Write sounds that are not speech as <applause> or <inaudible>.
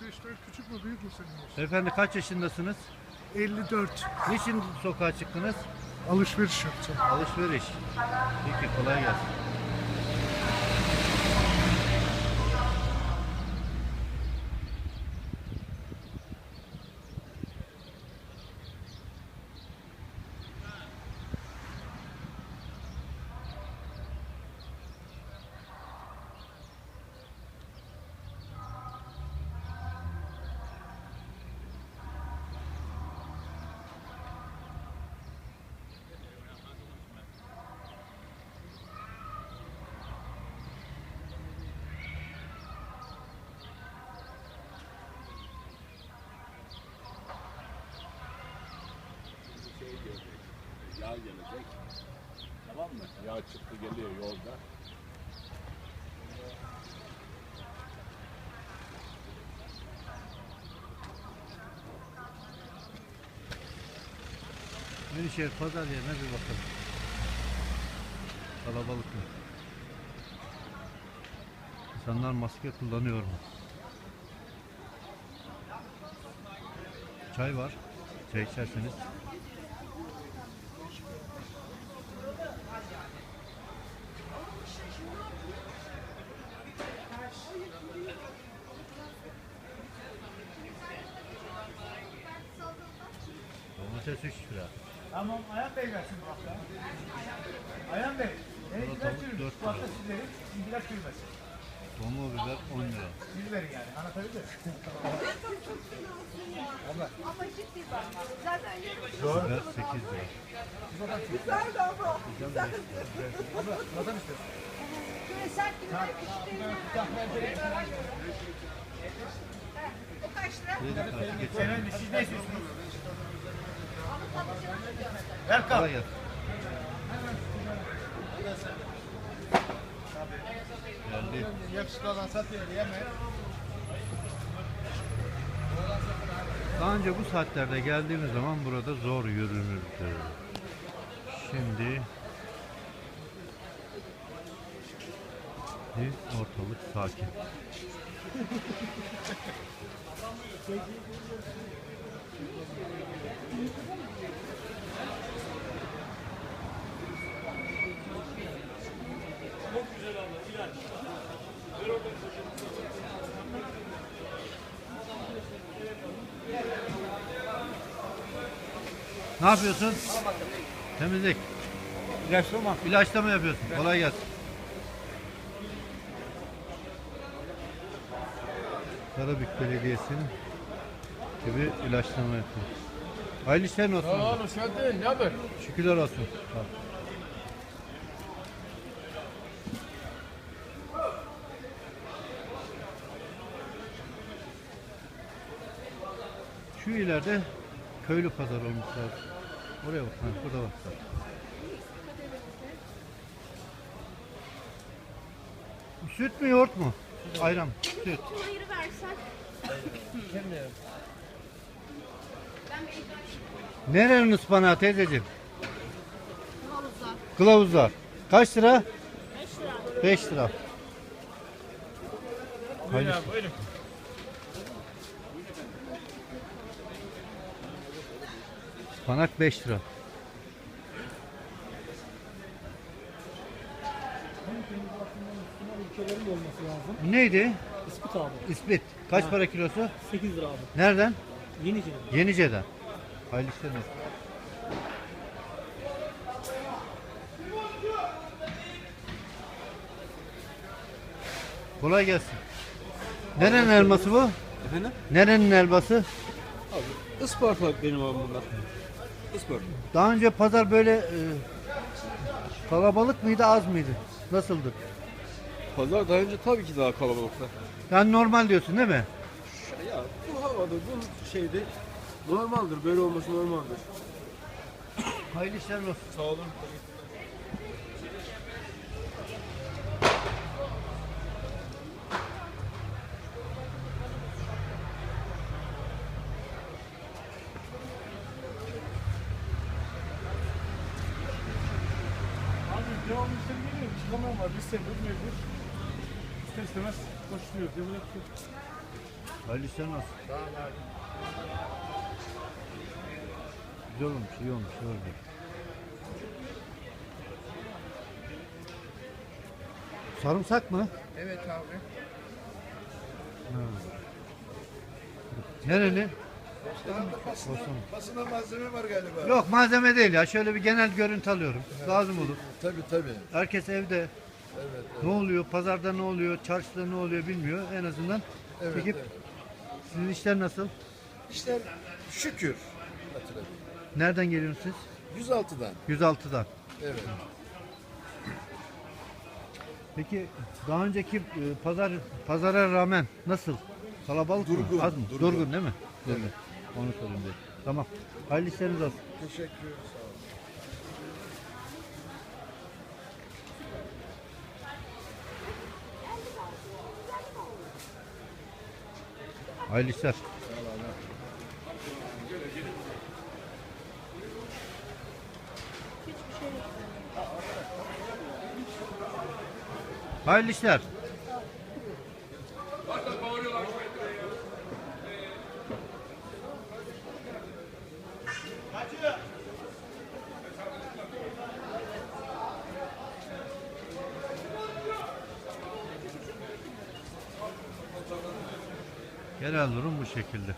alışverişler küçük mü büyük mü senin? Beyefendi kaç yaşındasınız? 54. Niçin sokağa çıktınız? Alışveriş yapacağım. Alışveriş. Peki kolay gelsin. Yağ gelecek. Tamam mı? Yağ çıktı geliyor yolda. Menişehir pazar yerine bir bakalım. Kalabalık mı? İnsanlar maske kullanıyor mu? Çay var. Çay içerseniz. Domates 3 lira. Tamam Ayhan Bey versin bak ya. Ayhan Bey. Burada Evet, tavuk çürümüş. dört Bu hafta lira. sizlerin bilgiler çürümesin. Domo biber 10 lira. Siz verin yani. Anlatabildim <laughs> mi? Ama ciddi bak. Zaten yarım Biber 8 lira. güzel de ama. Güzel. Vatan istiyorsun. Şöyle sert gibi küçük O kaç lira? Kredi kartı geçer. Efendim siz ne istiyorsunuz? Gelsin. Geldi. Yakışıklı olan satıyor yeme. Daha önce bu saatlerde geldiğimiz zaman burada zor yürünürdü. Şimdi Şimdi ortalık sakin. <laughs> Ne yapıyorsun? Temizlik. İlaçlama. İlaçlama yapıyorsun. Kolay gelsin. Karabük Belediyesi'nin gibi ilaçlama yapıyor. Hayırlı işlerin olsun. Oğlum sen değil ne haber? Şükürler olsun. Sağ ol. Şu ileride köylü pazar olmuş lazım. Oraya bak. Ha, burada bak. Süt mü yoğurt mu? Ayran. Süt. Hayır versen. Nerenin ıspanağı teyzeciğim? Havuzlar. Kılavuzlar. Kaç lira? 5 lira. 5 lira. Buyurun abi buyurun. Ispanak 5 lira. Neydi? İspit abi. İspit. Kaç para kilosu? 8 lira abi. Nereden? Yenice. Yenice'den. Hayırlı işler olsun. Kolay gelsin. Nerenin elması bu? Efendim? Nerenin elması? Isparta benim abi bunlar. Isparta. Daha önce pazar böyle e, kalabalık mıydı az mıydı? Nasıldı? Pazar daha önce tabii ki daha kalabalıktı. Yani normal diyorsun değil mi? Ya bu şeyde normaldir böyle olması normaldir. Hayırlı işler olsun. Sağ olun. Devamlı müşteri geliyor. Çıkamam var. Bir sefer mevcut. İster istemez koşturuyor. Devlet Hayırlı işler nasıl? Sağ ol abi. Güzel olmuş, iyi olmuş. iyi olmuş. Sarımsak mı? Evet abi. Nereli? Basına, Olsun. basına malzeme var galiba. Yok malzeme değil ya. Şöyle bir genel görüntü alıyorum. Lazım olur. Tabii tabii. Herkes evde. Evet, Ne oluyor? Pazarda ne oluyor? Çarşıda ne oluyor bilmiyor. En azından evet. çekip evet. Sizin işler nasıl? İşte şükür. Hatırladım. Nereden geliyorsunuz siz? 106'dan. 106'dan. Evet. Peki daha önceki e, pazar pazara rağmen nasıl? Kalabalık Durgun, mı? Az mı? durgun. Durgun, değil mi? Durgun. Onu sorayım dedim. Tamam. Hayırlı işleriniz olsun. Teşekkür ederim. Sağ olun. Hayırlı işler. Hayırlı işler. Genel durum bu şekilde.